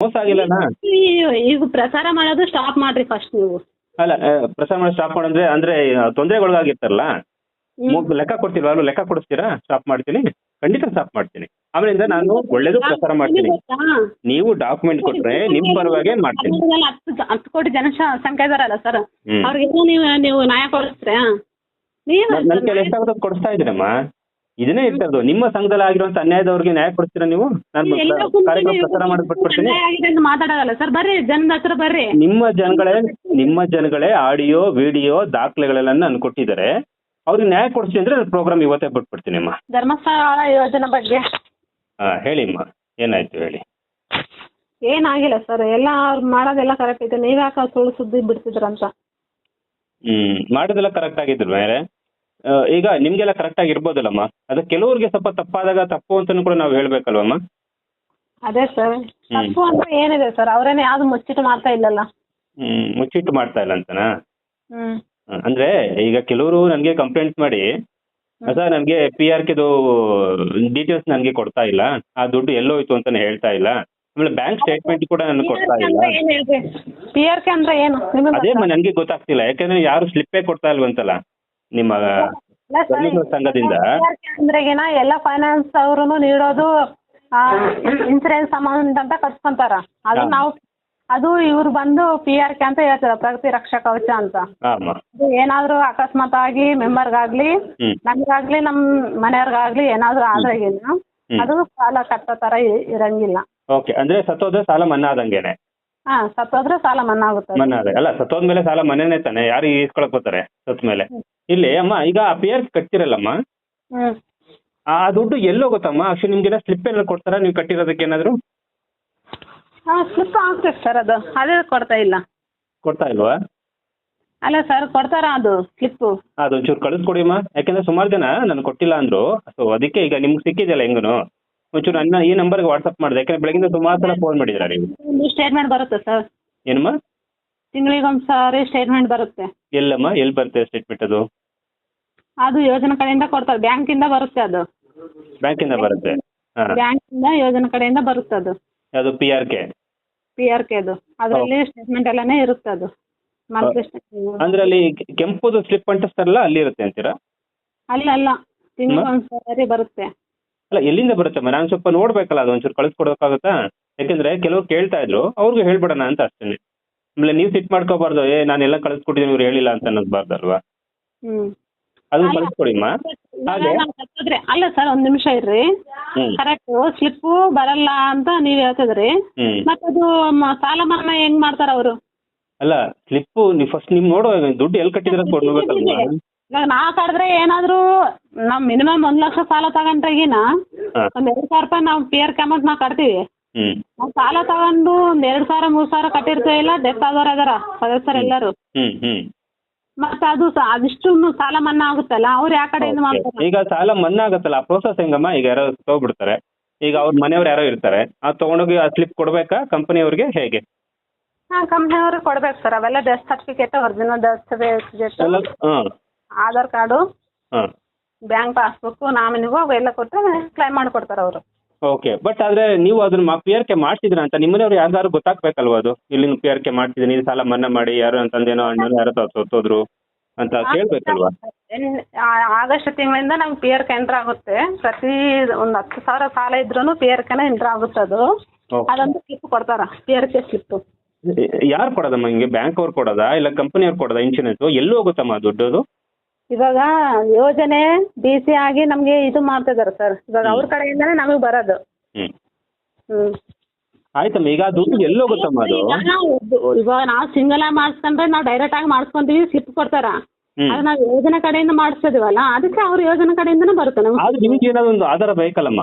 ಮೋಸ ಆಗಿಲ್ಲಣ್ಣ ಈ- ಈಗ ಪ್ರಸಾರ ಮಾಡೋದು ಸ್ಟಾಪ್ ಮಾಡ್ರಿ ಫಸ್ಟ್ ನೀವು. ಅಲ್ಲ ಆ, ಪ್ರಸಾರ ಮಾಡಿ ಸ್ಟಾಪ್ ಮಾಡಂದ್ರೆ ಅಂದ್ರೆ ತೊಂದರೆಗೊಳಗಾಗಿರ್ತಾರಲ್ಲ? ಮು- ಲೆಕ್ಕ ಕೊಡ್ತೀರಾ ಅಲ್ಲೂ ಲೆಕ್ಕ ಕೊಡಿಸ್ತೀರಾ? ಸ್ಟಾಪ್ ಮಾಡ್ತೀನಿ. ಖಂಡಿತ ಸ್ಟಾಪ್ ಮಾಡ್ತೀನಿ. ಆಮೇಲಿಂದ ನಾನು ಒಳ್ಳೇದು ಪ್ರಸಾರ ಮಾಡ್ತೀನಿ. ನೀವು ಡಾಕ್ಯುಮೆಂಟ್ ಕೊಟ್ರೆ ನಿಮ್ ಪರವಾಗಿ ಮಾಡ್ತೀನಿ? ಕರ್ನಾಟಕದಲ್ಲಿ ಹತ್ತು ಹತ್ತು ಕೋಟಿ ಜನ ಸಂಖ್ಯೆ ಇದಾರಲ್ಲ ಸರ್ ಹ್ಮ್. ಅವ್ರಿಗೆಲ್ಲ ನೀವು ನೀವು ನ್ಯಾಯ ಕೊಡಿಸ್ತೀರಾ? ನೀವೇ ಕೈಲಿ ಎಷ್ಟಾಗುತ್ತೋ ಕೊಡಿಸ್ತಾ ಇದ್ದೀನಮ್ಮ. ಇದನ್ನೇ ಇರ್ತದ್ದು ನಿಮ್ಮ ಸಂಘದಲ್ಲಿ ಆಗಿರುವಂತ ಅನ್ಯಾಯದವ್ರಿಗೆ ನ್ಯಾಯ ಕೊಡ್ತೀರಾ ನೀವು? ನಾನು ಕಾರ್ಯಕ್ರಮ ಮಾಡಿ ಬಿಟ್ಬಿಡ್ತೀನಿ ಮಾತಾಡೋಲ್ಲ ಸರ್ ಬರ್ರಿ. ಜನದ ಹತ್ರ ಬರ್ರಿ. ನಿಮ್ಮ ಜನಗಳೇ ನಿಮ್ಮ ಜನಗಳೇ ಆಡಿಯೋ ವಿಡಿಯೋ ದಾಖಲೆಗಳೆಲ್ಲ ನಾನು ಕೊಟ್ಟಿದ್ದಾರೆ. ಅವ್ರಿಗೆ ನ್ಯಾಯ ಕೊಡ್ತೀನಿ ಅಂದ್ರೆ ನಾನು ಪ್ರೋಗ್ರಾಮ್ ಇವತ್ತೇ ಬಿಟ್ಬಿಡ್ತೀನಿ ಅಮ್ಮ. ಧರ್ಮಸ್ಥಳ ಯೋಜನೆ ಬಗ್ಗೆ. ಹಾ ಹೇಳಿ ಅಮ್ಮ. ಏನಾಯ್ತು ಹೇಳಿ. ಏನಾಗಿಲ್ಲ ಸರ್. ಎಲ್ಲ ಅವ್ರು ಮಾಡೋದೆಲ್ಲ ಕರೆಕ್ಟ್ ಇದೆ ನೀವ್ ಯಾಕೆ ಸುಳ್ಳು ಸುದ್ದಿ ಬಿಡ್ತಿದ್ರಂತ? ಹ್ಮ್ ಮಾಡೋದೆಲ್ಲ ಕರೆಕ್ಟ್ ಆಗಿದ್ರು ಬೇರೆ ಆ, ಈಗ ನಿಮ್ಗೆಲ್ಲ ಕರೆಕ್ಟ್ ಆಗಿ ಇರ್ಬೋದಲ್ಲಮ್ಮ? ಅದು ಕೆಲವ್ರಿಗೆ ಸ್ವಲ್ಪ ತಪ್ಪಾದಾಗ ತಪ್ಪು ಅಂತಾನು ಕೂಡ ನಾವು ಹೇಳ್ಬೇಕಲ್ವಮ್ಮ? ಅದೇ ಸರ್ ತಪ್ಪು ಅಂತ ಏನಿದೆ ಸರ್ ಅವರೇನೆ ಯಾವ್ದು ಮುಚ್ಚಿಟ್ಟು ಮಾಡ್ತಾ ಇಲ್ಲಲ್ಲ. ಹ್ಮ್ ಮುಚ್ಚಿಟ್ಟು ಮಾಡ್ತಾ ಇಲ್ಲ ಅಂತನಾ? ಹ್ಮ್. ಅಂದ್ರೆ ಈಗ ಕೆಲವರು ನನ್ಗೆ ಕಂಪ್ಲೇಂಟ್ ಮಾಡಿ ಸರ್ ನನಗೆ ಪಿ ಆರ್ ಕೆದು ಡೀಟೇಲ್ಸ್ ನನಗೆ ಕೊಡ್ತಾ ಇಲ್ಲ. ಆ ದುಡ್ಡು ಎಲ್ಲೋಯ್ತು ಅಂತಾನೆ ಹೇಳ್ತಾ ಇಲ್ಲ. ಆಮೇಲೆ ಬ್ಯಾಂಕ್ ಸ್ಟೇಟ್ಮೆಂಟ್ ಕೂಡ ನನಗೆ ಕೊಡ್ತಾ ಇಲ್ಲ. ಪಿ ಆರ್ ಕೆ ಅಂದ್ರೆ ಏನು? ಅದೇ ನನ್ಗೆ ಗೊತ್ತಾಗ್ತಿಲ್ಲ. ಯಾಕಂದ್ರೆ ಯಾರು ಸ್ಲಿಪ್ಪೇ ಕೊಡ್ತಾ ಇಲ್ವಂತಲ್ಲ. ನಿಮ್ಮ ಸಂಘದಿಂದ? ಅಂದ್ರೆಗಿನ ಎಲ್ಲ ಫೈನಾನ್ಸ್ ಅವರು ನೀಡೋದು ಇನ್ಸೂರೆನ್ಸ್ ಅಮೌಂಟ್ ಅಂತ ಕಟ್ಕೊಂತಾರ ಅದು. ನಾವು ಅದು ಇವ್ರು ಬಂದು ಪಿ ಆರ್ ಕೆ ಅಂತ ಹೇಳ್ತಾರೆ ಪ್ರಗತಿ ರಕ್ಷಾ ಕವಚ ಅಂತ. ಏನಾದ್ರು ಅಕಸ್ಮಾತ್ ಆಗಿ ಮೆಂಬರ್ಗಾಗ್ಲಿ ಆಗ್ಲಿ ನಮ್ಗಾಗ್ಲಿ ನಮ್ ಮನೆಯವ್ರಿಗಾಗ್ಲಿ ಏನಾದ್ರೂ ಆದ್ರೆ ಅದು ಸಾಲ ಕಟ್ಟೋ ತರ ಇರಂಗಿಲ್ಲ. ಓಕೆ ಅಂದ್ರೆ ಸತ್ತೋದ್ರೆ ಸಾಲ ಮನ್ನಾ ಆದಂಗೆನೆ. ಹಾ ಸತ್ತೋದ್ರೆ ಸಾಲ ಮನ್ನಾ ಆಗುತ್ತೆ ಮನ್ನಾ ಆದ ಅಲ್ಲ ಸತ್ತೋದ್ಮೇಲೆ ಸಾಲ ಮನೆನೇ ತಾನೆ ಯಾರು ಈಸ್ಕೊಳಕ್ ಬರ್ತಾರೆ ಸತ್ ಮೇಲೆ. ಇಲ್ಲಿ ಅಮ್ಮ ಈಗ ಆ ಪಿ ಆರ್ ಕಟ್ತಿರಲ್ಲಮ್ಮ ಹ್ಮ್. ಆ ದುಡ್ಡು ಎಲ್ಲೋಗುತ್ತಮ್ಮ ಅಕ್ಷಿ ನಿಮ್ಗೆ ಸ್ಲಿಪ್ ಏನಾದ್ರು ಕೊಡ್ತಾರಾ? ನೀವು ಕಟ್ಟಿರೋದಕ್ಕೆ ಏನಾದ್ರು? ಹಾ ಸ್ಲಿಪ್ ಆಗ್ತದೆ ಸರ್ ಅದು. ಅದೇ ಕೊಡ್ತಾ ಇಲ್ಲ. ಕೊಡ್ತಾ ಇಲ್ವಾ? ಅಲ್ಲ ಸರ್ ಕೊಡ್ತಾರ ಅದು ಸ್ಲಿಪ್ಪು ಅದೊಂಚೂರು ಕಳಿಸ್ಕೊಡಿ ಅಮ್ಮ. ಯಾಕಂದ್ರೆ ಸುಮಾರು ಜನ ನನ್ಗೆ ಕೊಟ್ಟಿಲ್ಲ ಅಂದ್ರು. ಸೊ ಅದಕ್ಕೆ ಈಗ ನಿಮ್ಗೆ ಸಿಕ್ಕಿದೆಯಲ್ಲ ಹೆಂಗನು? ಒಂಚೂರು ನನ್ನ ಈ ನಂಬರ್ಗೆ ವಾಟ್ಸಪ್ ಮಾಡಿದೆ. ಯಾಕಂದ್ರೆ ಬೆಳಗಿಂದ ಸುಮಾರು ಸಲ ಫೋನ್ ಮಾಡಿದ್ರ ನೀವು? ಒಂದು ಸ್ಟೇಟ್ಮೆಂಟ್ ಬರುತ್ತೆ ಸರ್ ಏನಮ್ಮ? ತಿಂಗಳಿಗೊಂದು ಸಾರಿ ಸ್ಟೇಟ್ಮೆಂಟ್ ಬರುತ್ತೆ. ಎಲ್ಲಮ್ಮ? ಎಲ್ಲಿ ಬರುತ್ತೆ ಸ್ಟೇಟ್ಮೆಂಟ್ ಅದು? ಅದು ಯೋಜನೆ ಕಡೆಯಿಂದ ಕೊಡ್ತಾರೆ. ಬ್ಯಾಂಕಿಂದ ಬರುತ್ತೆ ಅದು. ಬ್ಯಾಂಕಿಂದ ಬರುತ್ತೆ. ಹಾಂ. ಬ್ಯಾಂಕಿಂದ ಯೋಜನೆ ಕಡೆಯಿಂದ ಬರುತ್ತೆ ಅದು. ಅದು P R K P R K ಅದು. ಅದರಲ್ಲಿ ಸ್ಟೇಟ್ಮೆಂಟ್ ಎಲ್ಲಾನೇ ಇರುತ್ತೆ ಅದು. ಮಂತ್ಲಿ ಅಂದ್ರೆ ಅಲ್ಲಿ ಕೆಂಪುದು ಸ್ಲಿಪ್ ಅಂಟಿಸ್ತಾರಲ್ಲ ಅಲ್ಲಿ ಇರುತ್ತೆ ಅಂತೀರಾ? ಅಲ್ಲ ಅಲ್ಲ. ತಿಂಗಳಿಗೊಂದು ಸಾರಿ ಬರುತ್ತೆ. ಅಲ್ಲ ಎಲ್ಲಿಂದ ಬರುತ್ತೆ? ನಾನು ಸ್ವಲ್ಪ ನೋಡ್ಬೇಕಲ್ಲ ಅದು ಒಂಚೂರು ಕಳಿಸ್ಕೊಡೋಕ್ಕಾಗುತ್ತಾ? ಯಾಕಂದ್ರೆ ಕೆಲವ್ರು ಕೇಳ್ತಾ ಇದ್ರು. ಅವ್ರಿಗೂ ಹೇಳ್ಬಿಡೋಣ ಅಂತ ಅಷ್ಟೇ ಆಮೇಲೆ ನೀವು ಸಿಟ್ ಮಾಡ್ಕೋಬಾರ್ದು. ಏ ನಾನೆಲ್ಲ ಕಳಿಸ್ಕೊಟ್ಟಿದ್ದೀನಿ ಇವ್ರು ಹೇಳಿಲ್ಲ ಅಂತ ಅನ್ನೋದ್ಬಾರ್ದಲ್ವಾ? ಅಲ್ಲ. ಕಳಿಸ್ಕೊಡಿಮ್ಮ ಹಾಗೆ? ಅಲ್ಲ ಸರ್ ಒಂದ್ ನಿಮಿಷ ಇರ್ರಿ. ಕರೆಕ್ಟ್ ಸ್ಲಿಪ್ ಬರಲ್ಲ ಅಂತ ನೀವ್ ಹೇಳ್ತಿದ್ರಿ. ಮತ್ತದು ಸಾಲ ಮನ್ನಾ ಹೆಂಗ್ ಮಾಡ್ತಾರ ಅವರು? ಅಲ್ಲ ಸ್ಲಿಪ್ ನೀವು ಫಸ್ಟ್ ನಿಮ್ ನೋಡುವ ದುಡ್ಡು ಎಲ್ಲಿ ಕಟ್ಟಿದ್ರೆ ಕೊಡ್ಬೇಕಲ್ವಾ ಇವಾಗ ನಾವ್ ಕಟ್ಟಿದ್ರೆ ಏನಾದ್ರು ನಾವ್ ಮಿನಿಮಮ್ ಒಂದ್ ಲಕ್ಷ ಸಾಲ ತಗೊಂಡ್ರೆಗಿನ ಹಾ. ಒಂದ್ ಎರಡ್ ಸಾವಿರ ರೂಪಾಯಿ ನಾವು ಪಿ ಆರ್ ಕೆ ಅಮೌಂಟ್ ನಾವ್ ಕಟ್ತೀವಿ. ನಾವ್ ಸಾಲ ತಗೊಂಡು ಒಂದ್ ಎರಡ್ ಸಾವಿರ ಮೂರ್ ಸಾವಿರ ಕಟ್ಟಿರ್ತೀವಿಲ್ಲ ಡೆತ್ ಆದವ್ರು ಅದಾರ ಸದಸ್ಯರು ಎಲ್ಲರೂ. ಮತ್ತ ಅದು ಸ- ಅದಿಷ್ಟು ಸಾಲ ಮನ್ನಾ ಆಗುತ್ತಲ್ಲ ಅವ್ರು ಯಾವ ಕಡೆ ಮಾಡ್ತಾರೆ ಈಗ ಸಾಲ ಮನ್ನಾ ಆಗುತ್ತಲ್ಲ ಆ ಪ್ರೋಸೆಸ್ ಹೆಂಗಮ್ಮ? ಈಗ ಯಾರೋ ತಗೋಬಿಡ್ತಾರೆ. ಈಗ ಅವ್ರ ಮನೆಯವ್ರು ಯಾರೋ ಇರ್ತಾರೆ. ಅದು ತಗೊಂಡೋಗಿ ಆ ಸ್ಲಿಪ್ ಕೊಡ್ಬೇಕಾ ಕಂಪನಿಯವ್ರಿಗೆ ಹೇಗೆ? ಹಾ ಕಂಪ್ನಿಯವರು ಕೊಡ್ಬೇಕು ಸರ್ ಅವೆಲ್ಲ ಡೆತ್ ಸರ್ಟಿಫಿಕೇಟ್ ಒರಿಜಿನಲ್ ಡೆತ್ ಎಲ್ಲ ಹಾಂ. ಆಧಾರ್ ಕಾರ್ಡು ಹಾಂ. ಬ್ಯಾಂಕ್ ಪಾಸ್ಬುಕ್ ನಾಮಿನಿಗೂ ಅವೆಲ್ಲ ಕೊಟ್ಟರೆ ಕ್ಲೈಮ್ ಮಾಡಿಕೊಡ್ತಾರೆ ಅವರು. ಓಕೆ ಬಟ್ ಆದ್ರೆ ನೀವು ಅದನ್ನ ಪಿ ಆರ್ ಕೆ ಮಾಡ್ತಿದ್ರ ಅಂತ ನಿಮ್ಮನೆಯವ್ರು ಯಾರ್ದಾರು ಗೊತ್ತಾಗ್ಬೇಕಲ್ವಾ ಅದು? ಇಲ್ಲಿ ಪಿ ಆರ್ ಕೆ ಮಾಡ್ತಿದ್ದೀನಿ ಸಾಲ ಮನ್ನಾ ಮಾಡಿ ಯಾರು ಅಂತಂದೇನೋ ಅಣ್ಣನೋ ಯಾರೋ ಸತ್ತೋದ್ರು ಅಂತ ಕೇಳ್ಬೇಕಲ್ವಾ? ಆಗಸ್ಟ್ ತಿಂಗಳಿಂದ ನಮ್ಗೆ ಪಿ ಆರ್ ಕೆ ಎಂಟ್ರ್ ಆಗುತ್ತೆ. ಪ್ರತಿ ಒಂದು ಹತ್ತು ಸಾವಿರ ಸಾಲ ಇದ್ರೂ ಪಿ ಆರ್ ಕೆನ ಎಂಟ್ರ್ ಆಗುತ್ತೆ ಅದು. Okay. ಅದಂತೂ ಸ್ಲಿಪ್ ಕೊಡ್ತಾರ ಪಿ ಆರ್ ಕೆ ಸ್ಲಿಪ್ ಯಾರು ಕೊಡೋದಮ್ಮ ಹಿಂಗೆ? ಬ್ಯಾಂಕ್ ಅವ್ರು ಕೊಡೋದಾ? ಇಲ್ಲ ಕಂಪನಿ ಕಂಪನಿಯವ್ರು ಕೊಡೋದಾ ಇನ್ಶೂರೆನ್ಸ್ ಎಲ್ಲಿ ಹೋಗುತ್ತಮ್ಮ ದುಡ್ಡು ಅದು ಇವಾಗ ಯೋಜನೆ ಡಿ ಸಿ ಆಗಿ ನಮಗೆ ಇದು ಮಾಡ್ತಿದಾರೆ ಸರ್. ಇವಾಗ ಅವ್ರ ಕಡೆಯಿಂದನೇ ನಮಗೆ ಬರೋದು. ಹ್ಮ್. ಹ್ಮ್. ಆಯ್ತಮ್ಮ ಈಗ ಅದು ಎಲ್ಲಿ ಹೋಗುತ್ತಮ್ಮ ಅದು? ಈಗ ನಾವು ಇವಾಗ ನಾವು ಸಿಂಗಲ್ ಆಗಿ ಮಾಡಿಸ್ಕೊಂಡ್ರೆ ನಾವು ಡೈರೆಕ್ಟ್ ಆಗಿ ಮಾಡಿಸ್ಕೊಂತೀವಿ ಸ್ಲಿಪ್ ಕೊಡ್ತಾರ. ಹ್ಮ್. ಅದು ನಾವು ಯೋಜನೆ ಕಡೆಯಿಂದ ಮಾಡಿಸ್ತಿದೀವಲ್ಲ ಅದಕ್ಕೆ ಅವ್ರ ಯೋಜನೆ ಕಡೆಯಿಂದನೇ ಬರುತ್ತೆ ನಮ್ಗೆ. ಆದ್ರೆ ನಿಮ್ಗೆ ಏನಾದ್ರು ಒಂದು ಆಧಾರ ಬೇಕಲ್ಲಮ್ಮ?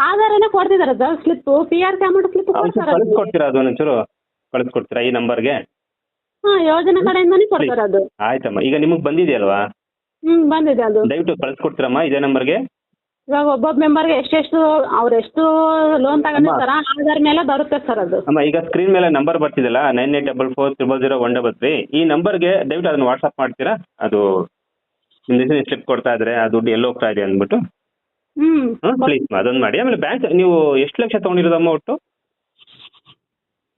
ಆಧಾರನೇ ಕೊಡ್ತಿದಾರ sir slip P R K slip slip ಕಳ್ಸಿ ಕೊಡ್ತೀರಾ. ಅದು ಒಂಚೂರು ಕಳಿಸ್ಕೊಡ್ತೀರಾ ಈ ನಂಬರ್ಗೆ ಹಾ ಯೋಜನೆ ಕಡೆಯಿಂದನೇ ಕೊಡ್ತಾರೆ ಅದು. ಆಯ್ತಮ್ಮ ಈಗ ನಿಮಗೆ ಬಂದಿದೆಯಲ್ವಾ ಹ್ಮ್ ಬಂದಿದೆ ಅದು. ದಯವಿಟ್ಟು ಕಳ್ಸ್ಕೊಡ್ತೀರಮ್ಮ ಇದೇ ನಂಬರ್ಗೆ? ಇವಾಗ ಒಬ್ಬೊಬ್ಬ ಮೆಂಬರ್ಗೆ ಎಷ್ಟೆಷ್ಟು ಅವ್ರು ಎಷ್ಟು ಲೋನ್ ತಗೊಂಡಿರ್ತಾರ ಆಧಾರ ಮೇಲೆ ಬರುತ್ತೆ ಸರ್ ಅದು. ಅಮ್ಮ ಈಗ ಸ್ಕ್ರೀನ್ ಮೇಲೆ number ಬರ್ತಿದೆಯಲ್ಲ nine eight double four triple zero one double three ಈ ನಂಬರ್ಗೆ ದಯವಿಟ್ಟು ಅದನ್ನ ವಾಟ್ಸಪ್ ಮಾಡ್ತೀರಾ? ಅದು ನಿಮ್ಮ ಸ್ಲಿಪ್ ಕೊಡ್ತಾ ಇದ್ರೆ ಆ ದುಡ್ಡು ಎಲ್ಲಿ ಹೋಗ್ತಾ ಇದೆ ಅಂದ್ಬಿಟ್ಟು. ಹ್ಮ್. ಪ್ಲೀಸ್ ಅದೊಂದು ಮಾಡಿ. ಆಮೇಲೆ ಬ್ಯಾಂಕ್ ನೀವು ಎಷ್ಟು ಲಕ್ಷ ತೊಗೊಂಡಿರೋದಮ್ಮ ಒಟ್ಟು?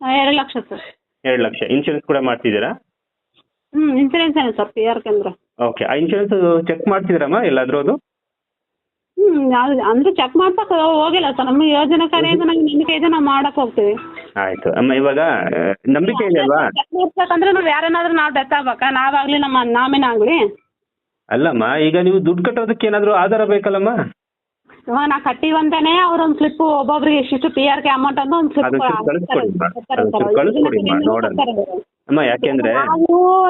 ಎರಡು ಲಕ್ಷ ಸರ್. ಎರಡು ಲಕ್ಷ. ಇನ್ಶೂರೆನ್ಸ್ ಕೂಡ ಮಾಡ್ತಿದ್ದೀರಾ? ಹ್ಮ್ ಇನ್ಶೂರೆನ್ಸ್ ಏನು ಸರ್ ಪಿ ಆರ್ ಕೇಂದ್ರ. ಓಕೆ ಆ ಇನ್ಶೂರೆನ್ಸ್ ಚೆಕ್ ಮಾಡ್ತಿದ್ದೀರಮ್ಮ ಎಲ್ಲಾದ್ರೂ ಅದು? ಹ್ಮ್ ಯಾವ್ದು ಅಂದರೆ ಚೆಕ್ ಮಾಡ್ಸಕ್ ಹೋಗಿಲ್ಲ ಸರ್. ನಮ್ಮ ಯೋಜನೆ ನಮ್ಗೆ ನಂಬಿಕೆ ಇದೆ ನಾವು ಮಾಡಕ್ಕೆ ಹೋಗ್ತೀವಿ. ಆಯ್ತು. ಅಮ್ಮ ಇವಾಗ ಆ, ನಂಬಿಕೆ ಇದೆ ಅಲ್ವಾ? ಚೆಕ್ ಮಾಡ್ಬೇಕಂದ್ರೆ ನಾವು ಯಾರನ್ನಾದ್ರೂ ನಾವು ಡೆತ್ ಆಗ್ಬೇಕಾ. ನಾವಾಗ್ಲಿ ನಮ್ಮ ನಾಮಿನ ಆಗ್ಲಿ. ಅಲ್ಲಮ್ಮ ಈಗ ನೀವು ದುಡ್ಡು ಕಟ್ಟೋದಕ್ಕೆ ಏನಾದರೂ ಆಧಾರ ಬೇಕಲ್ಲಮ್ಮ? ಇವಾಗ ನಾ ಕಟ್ಟಿವಂತಾನೆ ಒಂದ್ ಸ್ಲಿಪ್ ಒಬ್ಬೊಬ್ರಿಗೆ ಇಷ್ಟಿಷ್ಟು ಪಿ ಆರ್ ಕೆ ಅಮೌಂಟ್ ಅಂತ ಒಂದ್ ಸ್ಲಿಪ್ ಕಳಿಸ್ಕೊಡಿ ಕಳಿಸ್ಕೊಡಿ ಅಮ್ಮ, ನೋಡೋಣ. ಅಮ್ಮ ಯಾಕೆಂದ್ರೆ ನಾವು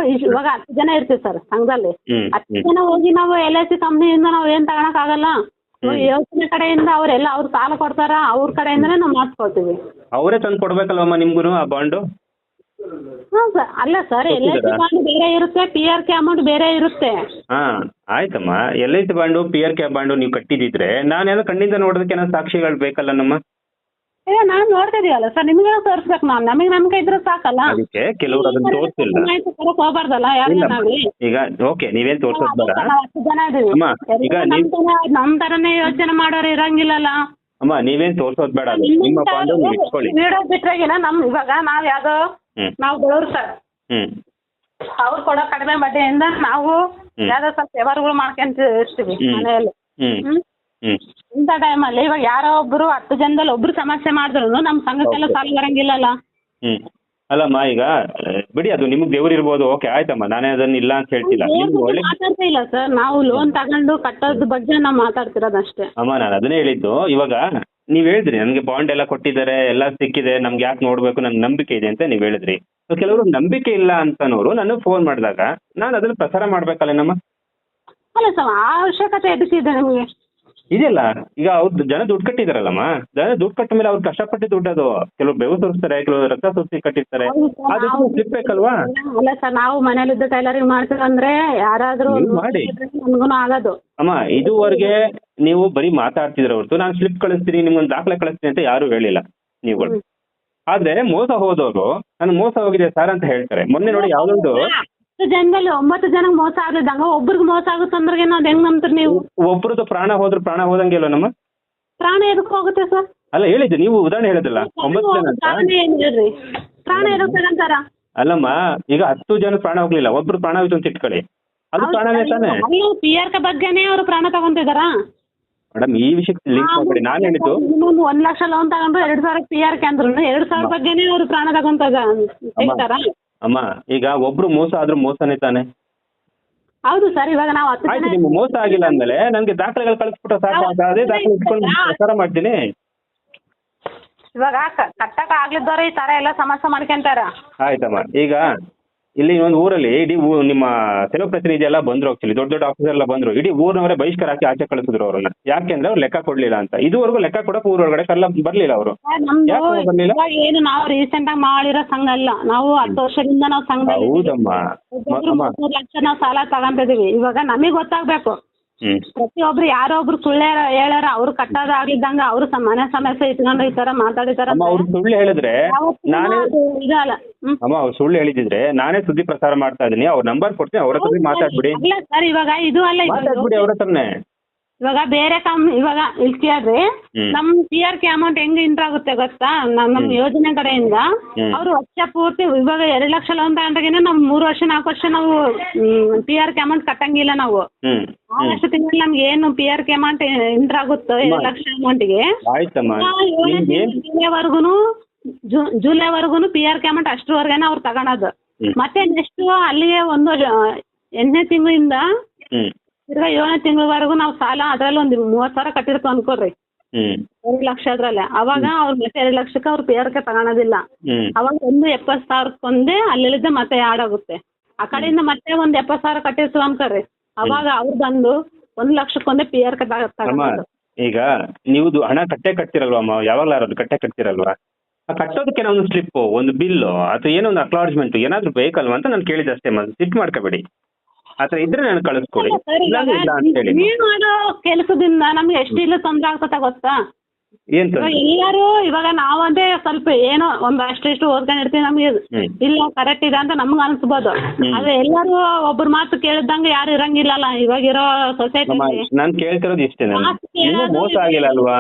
ಇಶ್- ಇವಾಗ ಹತ್ತು ಜನ ಇರ್ತೀವಿ ಸರ್ ಸಂಘದಲ್ಲಿ. ಹ್ಮ್ ಹತ್ತು ಹ್ಮ್ ಜನ ಹೋಗಿ ನಾವು ಎಲ್ ಐ ಸಿ ಕಂಪ್ನಿಯಿಂದ ನಾವು ಏನ್ ತಗೊಳಕ್ ಆಗಲ್ಲ. ಯೋಜನೆ ಕಡೆಯಿಂದ ಅವ್ರೆಲ್ಲ ಅವ್ರ ಸಾಲ ಕೊಡ್ತಾರ ಅವ್ರ ಕಡೆಯಿಂದನೇ ನಾವು ಮಾಡ್ಸ್ಕೊಳ್ತೀವಿ. ಅವರೇ ತಂದು ಕೊಡ್ಬೇಕಲ್ವಮ್ಮ ನಿಮ್ಗೂನು ಆ ಬಾಂಡು ಹಾಂ ಸರ್. ಅಲ್ಲ sir L I C bond ಬೇರೆ ಇರುತ್ತೆ ಪಿ ಆರ್ ಕೆ ಅಮೌಂಟ್ ಬೇರೆ ಇರುತ್ತೆ. ಹಾ ಆಯ್ತಮ್ಮ. L I C bond P R K bond ನೀವು ಕಟ್ಟಿದಿದ್ರೆ ನಾನೇನೋ ಕಣ್ಣಿಂದ ನೋಡೋದಕ್ಕೆ ಏನೋ ಸಾಕ್ಷಿಗಳು ಬೇಕಲ್ಲ ನಮ್ಮ ಏ ನಾನು ನೋಡ್ತಿದೀವಲ್ಲ ಸರ್ ನಿಮ್ಗೆ ತೋರಿಸ್ಬೇಕು ನಾವು ನಮಗೆ ನಮ್ಗೆ ಇದ್ರೆ ಸಾಕಲ್ಲ? ಅದಕ್ಕೆ ಕೆಲವರು ಅದನ್ನ ತೋರಿಸಿಲ್ಲ. ಮಾಹಿತಿ ಕೊಡಕ್ ಹೋಗ್ಬಾರ್ದಲ್ಲ ಯಾರಿಗೇನಾಗ್ಲಿ ಈಗ ಓಕೆ ನೀವೇನ್ ತೋರ್ಸೋದ್ ಬೇಡ. ನಾವು ಹತ್ತು ಜನ ಇದೀವಿ. ಅಮ್ಮ, ಈಗ ನೀವ್- ನಮ್ ತರ ನಮ್ ತರನೇ ಯೋಚನೆ ಮಾಡೋರು ಇರಂಗಿಲ್ಲಲ್ಲ? ಅಮ್ಮ ನೀವೇನ್ ತೋರ್ಸೋದ್ ಬೇಡ ಅದು. ನಿಮ್ಮ ಬಾಂಡು ನೀವು ಇಟ್ಕೊಳ್ಳಿ. ಬಿಟ್ರಾಗಿನ ನಮ್ ಇವಾಗ ನಾವ್ ಯಾವ್ದೋ ನಾವು ಬಡವ್ರು ಸರ್ ಅವ್ರು ಕೊಡೋ ಕಡಿಮೆ ಬಡ್ಡಿಯಿಂದ ನಾವು. ಯಾವ್ದೋ ಸ್ವಲ್ಪ ವ್ಯವಹಾರಗಳು ಮಾಡ್ಕೊಂತ ಇರ್ತೀವಿ ಮನೆಯಲ್ಲಿ. ಹ್ಮ್. ಇಂಥ ಟೈಮಲ್ಲಿ ಇವಾಗ ಯಾರೋ ಒಬ್ರು ಹತ್ತು ಜನದಲ್ಲಿ ಒಬ್ರು ಸಮಸ್ಯೆ ಮಾಡಿದ್ರು ನಮ್ ಸಂಘಕ್ಕೆಲ್ಲ. ಸಾಲ ಬರಂಗಿಲ್ಲಲ್ಲ. ಹ್ಮ್. ಅಲ್ಲಮ್ಮ ಈಗ ಬಿಡಿ ಅದು ನಿಮ್ಗೆ ದೇವ್ರು ಇರ್ಬೋದು. ಓಕೆ ಆಯ್ತಮ್ಮ. ನಾನೇ ಅದನ್ನ ಇಲ್ಲ ಅಂತ ಹೇಳ್ತಿಲ್ಲ. ನಿಮ್ಗೆ ಒಳ್ಳೆ ಮಾತಾಡ್ತಾ ಇಲ್ಲ ಸರ್ ನಾವು ಲೋನ್ ತಗೊಂಡು ಕಟ್ಟೋದ್ ಬಗ್ಗೆ ನಾವು ಮಾತಾಡ್ತಿರೋದಷ್ಟೇ ಅಮ್ಮ ನಾನು ಅದನ್ನೇ ಹೇಳಿದ್ದು. ಇವಾಗ ನೀವ್ ಹೇಳಿದ್ರಿ, ನನಗೆ ಬಾಂಡ್ ಎಲ್ಲ ಕೊಟ್ಟಿದ್ದಾರೆ, ಎಲ್ಲ ಸಿಕ್ಕಿದೆ, ನಮ್ಗೆ ಯಾಕೆ ನೋಡ್ಬೇಕು ನನ್ಗೆ ನಂಬಿಕೆ ಇದೆ ಅಂತ ನೀವ್ ಹೇಳಿದ್ರಿ. ಕೆಲವರು ನಂಬಿಕೆ ಇಲ್ಲ ಅಂತನೋರು ನಾನು ಫೋನ್ ಮಾಡಿದಾಗ ನಾನು ಅದನ್ನ ಪ್ರಸಾರ ಮಾಡ್ಬೇಕಲ್ಲ ನಮ್ಮ? ಅಲ್ಲ ಸರ್ ಆ ಅವಶ್ಯಕತೆ ಎದಕ್ಕಿದೆ ನಿಮಗೆ. ಇದೆಯಲ್ಲ ಈಗ ಅವ್ರು ಜನ ದುಡ್ಡು ಕಟ್ಟಿದಾರಲ್ಲಮ್ಮ? ಜನ ದುಡ್ಡು ಕಟ್ಟ ಮೇಲೆ ಅವ್ರು ಕಷ್ಟಪಟ್ಟು ದುಡ್ಡು ಅದು ಕೆಲವು ಬೆವು ಸುರಿಸ್ತಾರೆ ಕೆಲವು ರಕ್ತ ಸುರಿಸಿ ಕಟ್ಟಿರ್ತಾರೆ. ಅದಕ್ಕೆ ಅಲ್ಲ ಸರ್ ನಾವು ಮನೇಲಿದ್ದ ಟೈಲರಿಂಗ್ ಯಾರಾದ್ರೂ ಮಾಡಿ. ನಮಗೂ ಆಗೋದು. ಅಮ್ಮ ಇದುವರೆಗೆ ನೀವು ಬರೀ ಮಾತಾಡ್ತಿದ್ರ ಹೊರತು ನಾನು ಸ್ಲಿಪ್ ಕಳಿಸ್ತೀನಿ ನಿಮ್ಗೊಂದು ದಾಖಲೆ ಕಳಿಸ್ತೀನಿ ಅಂತ ಯಾರು ಹೇಳಿಲ್ಲ ನೀವುಗಳು. ಆದ್ರೆ ಮೋಸ ಹೋದವರು ನಾನು ಮೋಸ ಹೋಗಿದೆ ಸರ್ ಅಂತ ಹೇಳ್ತಾರೆ. ಮೊನ್ನೆ ನೋಡಿ ಯಾವ್ದೊಂದು ಹತ್ತು ಜನದಲ್ಲಿ ಒಂಬತ್ತು ಜನಕ್ಕೆ ಮೋಸ ಆಗ್ಲಿದ್ದಂಗ ಒಬ್ರಿಗೆ ಮೋಸ ಆಗುತ್ತಂದ್ರೆ ಅದು ಹೆಂಗ್ ನಂಬ್ತೀರಿ ನೀವು? ಒಬ್ರದ್ದು ಪ್ರಾಣ ಹೋದ್ರೆ ಪ್ರಾಣ ಹೋದಂಗಿಲ್ಲ ನಮ್ಮ? ಪ್ರಾಣ ಎದಕ್ಕೆ ಹೋಗುತ್ತೆ ಸರ್? ಅಲ್ಲ ಹೇಳಿದ್ದು ನೀವು ಉದಾಹರಣೆ ಹೇಳಿದ್ರಲ್ಲ ಒಂಬತ್ತು ಜನ ಅಂತ? ಪ್ರಾಣ ಏನ್ ಹೇಳ್ರಿ? ಪ್ರಾಣ ಎದಕ್ಕೆ ತಗಂತಾರ? ಅಲ್ಲಮ್ಮ ಈಗ ಹತ್ತು ಜನ ಪ್ರಾಣ ಹೋಗ್ಲಿಲ್ಲ ಒಬ್ರು ಪ್ರಾಣ ಹೋಯ್ತು ಅಂತ ಇಟ್ಕೊಳ್ಳಿ. ಅದು ಪ್ರಾಣವೇ ತಾನೆ? ಪಿ ಆರ್ ಕೆ ಬಗ್ಗೆನೇ ಅವರು ಪ್ರಾಣ ತಗೊಂತಿದಾರ? ಮೇಡಮ್ ಈ ವಿಷಯಕ್ಕೆ ಲಿಂಕ್ ಮಾಡಿ ನಾನು ಹೇಳಿದ್ದು. ಇನ್ನೊಂದು ಒಂದ್ ಲಕ್ಷ ಲೋನ್ ತಗೊಂಡ್ರು ಎರಡ್ ಸಾವಿರ ಪಿ ಆರ್ ಕೆ ಅಂದ್ರು ಎರಡ್ ಸಾವಿರ ಬಗ್ಗೆನೇ ಅವ್ರು ಪ್ರಾಣ ತೆಗಿತಾರ ಅಮ್ಮ ಈಗ ಒಬ್ರು ಮೋಸ ಆದ್ರೂ ಮೋಸನೇ ತಾನೆ? ಹೌದು ಸರ್ ಇವಾಗ ನಾವು ಹತ್ತು ಆಯ್ತು ಜನ ನಿಮ್ಗೆ ಮೋಸ ಆಗಿಲ್ಲ ಅಂದ್ಮೇಲೆ ನನ್ಗೆ ದಾಖಲೆಗಳು ಕಳಿಸ್ಬಿಟ್ರೆ ಸಾಕು ಅಂತ ಅದೇ ದಾಖಲೆ ಇಟ್ಕೊಂಡು ಪ್ರಚಾರ ಮಾಡ್ತೀನಿ. ಇವಾಗ ಕಟ್ಟಕ ಕಟ್ಟಕ್ ಆಗ್ಲಿದ್ದವ್ರು ಈ ತರ ಎಲ್ಲ ಸಮಸ್ಯೆ ಮಾಡ್ಕೊಂತಾರ. ಆಯ್ತಮ್ಮ ಈಗ ಇಲ್ಲಿ ಒಂದು ಊರಲ್ಲಿ ಇಡೀ ಊ- ನಿಮ್ಮ ಪ್ರತಿನಿಧಿ ಎಲ್ಲ ಬಂದ್ರು ಆಕ್ಚುಲಿ ದೊಡ್ಡ ದೊಡ್ಡ ಆಫೀಸರ್ ಎಲ್ಲ ಬಂದ್ರು. ಇಡೀ ಊರಿನವರೇ ಬಹಿಷ್ಕಾರ ಹಾಕಿ ಆಚೆ ಕಳಿಸಿದ್ರು ಅವ್ರನ್ನ. ಯಾಕೆಂದ್ರೆ ಅವ್ರು ಲೆಕ್ಕ ಕೊಡ್ಲಿಲ್ಲ ಅಂತ. ಇದುವರೆಗೂ ಲೆಕ್ಕ ಕೊಡಕ್ ಊರೊಳಗಡೆ ಕಲ್ಲ ಬರ್ಲಿಲ್ಲ ಅವರು. ನಮ್ದು ಯಾಕೆ ಬರ್ಲಿಲ್ಲ? ಇವಾಗ ಏನು ನಾವು ರೀಸೆಂಟ್ ಆಗಿ ಮಾಡಿರೋ ಸಂಘ ಅಲ್ಲ. ನಾವು ಹತ್ತು ವರ್ಷದಿಂದ ನಾವು ಸಂಘದಲ್ಲಿ ಹೌದಮ್ಮ. ಒಬ್ಬೊಬ್ರು ಅಮ್ಮ. ಮೂರ್ ಲಕ್ಷ ನಾವು ಸಾಲ ತಗೊಂತಿದೀವಿ ಇವಾಗ ನಮಗ್ ಗೊತ್ತಾಗ್ಬೇಕು. ಪ್ರತಿಯೊಬ್ರು ಯಾರೋ ಒಬ್ರು ಸುಳ್ಳು ಹೇಳ್ಯಾರ ಅವ್ರು ಕಟ್ಟದಾಗಿದ್ದಂಗ ಅವ್ರು ಸ- ಮನೆ ಸಮಸ್ಯೆ ಇಟ್ಕೊಂಡು ಈ ತರ ಮಾತಾಡಿದಾರ ಅಮ್ಮ ಅವ್ರು ಸುಳ್ಳು ಹೇಳಿದ್ರೆ ನಾನೇ ಇದಲ್ಲ ಹ್ಮ್. ಅಮ್ಮ ಅವ್ರು ಸುಳ್ಳು ಹೇಳಿದಿದ್ರೆ ನಾನೇ ಸುದ್ದಿ ಪ್ರಸಾರ ಮಾಡ್ತಾ ಇದೀನಿ ಅವ್ರ ನಂಬರ್ ಕೊಡ್ತೀನಿ ಅವ್ರ ಹತ್ರ ಮಾತಾಡ್ಬಿಡಿ. ಸರ್ ಇವಾಗ ಇದು ಅಲ್ಲ ಮಾತಾಡ್ಬಿಡಿ ಅವ್ರ ಹತ್ರನೇ. ಇವಾಗ ಬೇರೆ ಕಮ್ ಇವಾಗ ಇಲ್ಲಿ ಕೇಳ್ರಿ ಹ್ಮ್. ನಮ್ ಪಿ ಆರ್ ಕೆ ಅಮೌಂಟ್ ಹೆಂಗ್ ಇಂಟರ್ ಆಗುತ್ತೆ ಗೊತ್ತಾ? ನಮ್ ನಮ್ ಯೋಜನೆ ಕಡೆಯಿಂದ ಹ್ಮ್. ಅವ್ರು ವರ್ಷ ಪೂರ್ತಿ ಇವಾಗ ಎರಡ್ ಲಕ್ಷ ಲೋನ್ ತಗೊಂಡಾಗಿನ ನಾವು ಮೂರ್ ವರ್ಷ ನಾಲ್ಕು ವರ್ಷ ನಾವು ಪಿ ಆರ್ ಕೆ ಅಮೌಂಟ್ ಕಟ್ಟಂಗಿಲ್ಲ ನಾವು. ಹ್ಮ್. ಆ ವರ್ಷ ತಿಂಗಳಲ್ಲಿ ನಮ್ಗೆ ಏನು P R K amount enter ಆಗುತ್ತೋ ಎರಡ್ ಲಕ್ಷ ಅಮೌಂಟ್ಗೆ ಆಯ್ತಮ್ಮ. ನಿಮ್ಗೆ? ಜುಲೈವರೆಗೂ ಜುಲೈವರೆಗೂ ಪಿ ಆರ್ ಕೆ ಅಮೌಂಟ್ ಅಷ್ಟರವರೆಗೇನೆ ಅವ್ರು ತಗೊಳೋದು. ಹ್ಮ್. ಮತ್ತೆ ನೆಕ್ಸ್ಟ್ ಅಲ್ಲಿಗೆ ಒಂದು ಆ, ಎಂಟನೇ ತಿಂಗಳಿಂದ ಹ್ಮ್. ತಿರ್ಗಾ ಏಳನೇ ತಿಂಗಳವರೆಗೂ ನಾವು ಸಾಲ ಅದ್ರಲ್ಲಿ ಒಂದು ಮೂವತ್ತು ಸಾವಿರ ಕಟ್ಟಿರ್ತೀವಿ ಅನ್ಕೋರಿ ಎರಡು ಲಕ್ಷ ಅದ್ರಲ್ಲಿ. ಅವಾಗ ಅವ್ರ ಮತ್ತೆ ಎರಡು ಲಕ್ಷಕ್ಕೆ ಅವ್ರು ಪಿ ಆರ್ ಕೆ ತಗೊಳೋದಿಲ್ಲ. ಅವಾಗ ಒಂದು ಎಪ್ಪತ್ತು ಸಾವಿರಕ್ಕೊಂದೇ ಅಲ್ಲಿಳಿದ್ರೆ ಮತ್ತೆ ಆಡ್ ಆಗುತ್ತೆ. ಆ ಕಡೆಯಿಂದ ಮತ್ತೆ ಒಂದು ಎಪ್ಪತ್ತು ಸಾವಿರ ಕಟ್ಟಿರ್ತೀವಿ ಅನ್ಕೋರಿ ಅವಾಗ ಅವ್ರು ಬಂದು ಒಂದು ಲಕ್ಷಕ್ಕೊಂದೇ ಪಿ ಆರ್ ಕೆ ಅಮ್ಮ ತಗೊಳೋದು ಈಗ ನೀವು ಹಣ ಕಟ್ಟೆ ಕಟ್ತಿರಲ್ವಾ ಅಮ್ಮ? ಯಾವಾಗಲಾರದು ಕಟ್ಟೆ ಕಟ್ತಿರಲ್ವಾ? ಆ ಕಟ್ಟೋದಕ್ಕೆ ಒಂದು ಸ್ಲಿಪ್ ಒಂದು ಬಿಲ್ಲು ಅಥವಾ ಏನೋ ಒಂದು ಅಕ್ಲಾಡ್ಜ್ಮೆಂಟ್ ಏನಾದ್ರು ಬೇಕಲ್ವಾ ಅಂತ ನಾನು ಕೇಳಿದ್ದೆ ಅಷ್ಟೇ ಮತ್ತೆ ಸಿಟ್ಟು ಮಾಡ್ಕೋಬೇಡಿ. ಆ ಥರ ಇದ್ರೆ ನಾನು ಕಳಿಸ್ಕೊಡಿ. ಸರ್ ಇಲ್ಲ ಅಂತ ಹೇಳಿ ನೀವು ಮಾಡೋ ಕೆಲಸದಿಂದ ನಮ್ಗೆ ಎಷ್ಟಿಲ್ಲ ತೊಂದರೆ ಆಗ್ತದ ಗೊತ್ತಾ? ಎಲ್ಲಾರು ಇವಾಗ ತೊಂದ್ರೆ? ಇವಾಗ ನಾವಂದೇ ಸ್ವಲ್ಪ ಏನೋ ಒಂದ್ ಅಷ್ಟಿಷ್ಟು ಓದ್ಕೊಂಡಿರ್ತೀವಿ ನಮ್ಗೆ ಇಲ್ಲ ಕರೆಕ್ಟ್ ಇದೆ ಅಂತ ನಮ್ಗೆ ಅನ್ಸ್ಬೋದು. ಆದ್ರೆ ಎಲ್ಲಾರು ಒಬ್ಬರ ಮಾತು ಕೇಳಿದಂಗ ಯಾರು ಇರಂಗಿಲ್ಲಲ್ಲ. ಇವಾಗ ಇರೋ ಸೊಸೈಟಿ ನಾನು ಕೇಳ್ತಿರೋದು ಇಷ್ಟೇ ನಾನು. ಮೋಸ ಆಗಿಲ್ಲ ಅಲ್ವಾ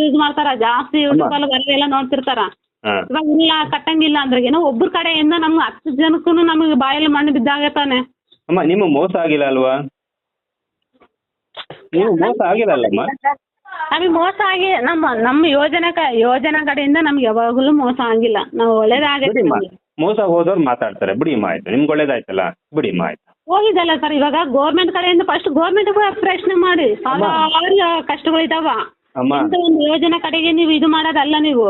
ಯೂಸ್ ಮಾಡ್ತಾರ. ಜಾಸ್ತಿ ಯೂಟ್ಯೂಬ್ ಅಲ್ಲಿ ಬರೆಲ್ಲ ನೋಡ್ತಿರ್ತಾರ. ಇವಾಗ ಇಲ್ಲ ಕಟ್ಟಂಗಿಲ್ಲ ಅಂದ್ರೆ ಏನೋ ಒಬ್ಬರ ಕಡೆಯಿಂದ ನಮ್ಗೆ ಹತ್ತು ಜನಕ್ಕೂ ನಮಗೆ ಬಾಯಲ್ಲಿ ಮಣ್ಣು ಬಿದ್ದಾಗ ತಾನೆ. ಅಮ್ಮ ನಿಮ್ಮ ಮೋಸ ಆಗಿಲ್ಲ ಅಲ್ವಾ ನೀವು ಮೋಸ ಆಗಿಲ್ಲ ಅಲ್ಲಮ್ಮ ನಮಗೆ ಮೋಸ ಆಗಿ ನಮ್ಮ ನಮ್ಮ ಯೋಜನೆ ಕ ಯೋಜನೆ ಕಡೆಯಿಂದ ನಮ್ಗೆ ಯಾವಾಗಲೂ ಮೋಸ ಆಗಿಲ್ಲ ನಾವು ಒಳ್ಳೇದಾಗೈತೆ ಬಿಡಿಮ್ಮ ನಮ್ಗೆ. ಮೋಸ ಹೋದವ್ರು ಮಾತಾಡ್ತಾರೆ ಬಿಡಿ ಆಯ್ತು ನಿಮ್ಗೆ ಒಳ್ಳೇದಾಯ್ತಲ್ಲ ಬಿಡಿ ಆಯ್ತು ಹೋಗಿದ್ದಲ್ಲ ಸರ್ ಇವಾಗ ಗೋರ್ಮೆಂಟ್ ಕಡೆಯಿಂದ ಫಸ್ಟ್ ಗೌರ್ಮೆಂಟ್ ಪ್ರಶ್ನೆ ಮಾಡಿ ಸಾವಿರಾರು ಕಷ್ಟಗಳಿದಾವ ಅಮ್ಮ ಇಂಥ ಒಂದು ಯೋಜನೆ ಕಡೆಗೆ ನೀವು ಇದು ಮಾಡೋದಲ್ಲ ನೀವು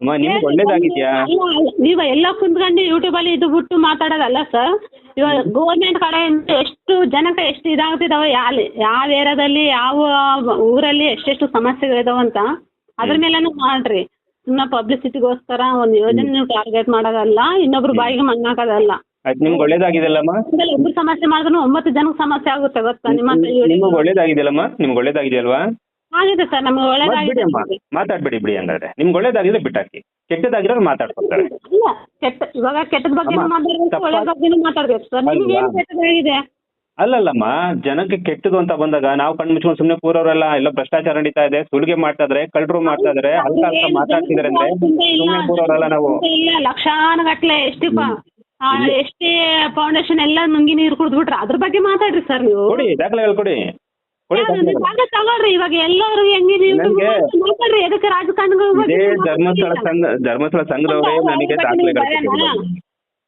ಅಮ್ಮ ನಿಮ್ಗೆ ಒಳ್ಳೇದಾಗಿದ್ಯಾ ಅಲ್ಲ, ಅಲ್ಲ, ನೀವು ಎಲ್ಲ ಕುಂತ್ಕೊಂಡು ಯೂಟ್ಯೂಬ್ ಅಲ್ಲಿ ಇದು ಬಿಟ್ಟು ಮಾತಾಡೋದಲ್ಲ ಸರ್ ಇವಾಗ ಗೌರ್ಮೆಂಟ್ ಕಡೆಯಿಂದ ಎಷ್ಟು ಜನಕ್ಕೆ ಎಷ್ಟು ಇದಾಗ್ತಿದಾವೆ ಯಾವ್ ಯಾವ ಏರಿಯಾದಲ್ಲಿ ಯಾವ ಊರಲ್ಲಿ ಎಷ್ಟೆಷ್ಟು ಸಮಸ್ಯೆಗಳಿದಾವ ಅಂತ ಅದ್ರ ಮೇಲೆನೂ ಮಾಡ್ರಿ. ಸುಮ್ಮನೆ ಪಬ್ಲಿಸಿಟಿಗೋಸ್ಕರ ಒಂದು ಯೋಜನೆ ನೀವು ಟಾರ್ಗೆಟ್ ಮಾಡೋದಲ್ಲ ಇನ್ನೊಬ್ರು ಬಾಯಿಗೆ ಮಣ್ಣು ಹಾಕೋದಲ್ಲ. ಆಯ್ತು ನಿಮ್ಗೆ ಒಳ್ಳೇದಾಗಿದೆಯಲ್ಲಮ್ಮ? ಒಬ್ರು ಸಮಸ್ಯೆ ಮಾಡಿದ್ರು ಒಂಬತ್ತು ಜನಕ್ಕೆ ಸಮಸ್ಯೆ ಆಗುತ್ತೆ ಗೊತ್ತಾ? ನಿಮ್ಮ. ನಿಮ್ಗೆ ಒಳ್ಳೇದಾಗಿದೆಯಲ್ಲಮ್ಮ? ನಿಮ್ಗೆ ಒಳ್ಳೇದಾಗಿದೆಯಲ್ವಾ? ಆಗಿದೆ ಸರ್ ನಮ್ಗೆ ಮತ್ತ್ ಒಳ್ಳೇದಾಗಿದೆ ಬಿಡಿ ಅಂದ್ರೆ ಮಾತಾಡ್ಬೇಡಿ ಬಿಡಿ ಹಂಗಾದ್ರೆ. ನಿಮ್ಗೆ ಒಳ್ಳೇದಾಗಿದ್ರೆ ಬಿಟ್ಟಾಕಿ. ಕೆಟ್ಟದಾಗಿರೋರು ಮಾತಾಡ್ಕೊತಾರೆ ಇಲ್ಲ ಕೆಟ್ಟ ಇವಾಗ ಕೆಟ್ಟದ ಬಗ್ಗೆ ಅಮ್ಮ, ಮಾತಾಡ್ಬೇಕು ತಪ್ಪ- ಒಳ್ಳೆ ಬಗ್ಗೆನೂ ಮಾತಾಡ್ಬೇಕು. ಸರ್ ನಿಮ್ಗೆ ಏನು ಅಲ್ವಾ? ಕೆಟ್ಟದಾಗಿದೆ ಅಲ್ಲಲ್ಲಮ್ಮ ಜನಕ್ಕೆ ಕೆಟ್ಟದು ಅಂತ ಬಂದಾಗ ನಾವು ಕಣ್ಣು ಮುಚ್ಕೊಂಡು ಸುಮ್ಮನೆ ಕೂರೋರೆಲ್ಲ ಎಲ್ಲ ಭ್ರಷ್ಟಾಚಾರ ನಡೀತಾ ಇದೆ ಸುಲಿಗೆ ಮಾಡ್ತಾ ಇದಾರೆ ಕಳ್ಳರು ಮಾಡ್ತಾ ಇದಾರೆ ಹಲ್ಕ ಹಲ್ಕ ಮಾತಾಡ್ತಿದಾರೆ ಅಂದ್ರೆ ಕೂರೋರಲ್ಲ ನಾವು. ಇಲ್ಲ ಲಕ್ಷಾನುಗಟ್ಲೆ ಎಷ್ಟಿಪ್ಪ ಆ, ಎಷ್ಟೇ ಫೌಂಡೇಶನ್ ಎಲ್ಲ ನುಂಗಿ ನೀರು ಕುಡಿದ್ಬಿಟ್ರೆ ಅದ್ರ ಬಗ್ಗೆ ಮಾತಾಡ್ರಿ ಸರ್ ನೀವು. ಕೊಡಿ ದಾಖಲೆಗಳು ಹೇಳ್ಕೊಡಿ ಕೊಡಿ. ಯಾವ್ದು ದಾಖಲೆಗಳು ಜಾಗ ತಗೊಳ್ರಿ ಇವಾಗ ಎಲ್ಲರೂ ಹೆಂಗೆ ನೀವು ನನ್ಗೆ ಮಾತಾಡ್ರಿ ಎದಕ್ಕೆ ರಾಜಕಾರಣಿಗಳ ಇದೇ ಮಾತಾಡ್ತೀರಾ? ಧರ್ಮಸ್ಥಳ ಸಂಘ ಧರ್ಮಸ್ಥಳ ಸಂಘದವರೇ ನಮಗೆ ದಾಖಲೆಗಳು ಕೊಟ್ಟಿದ್ದಾರೆ.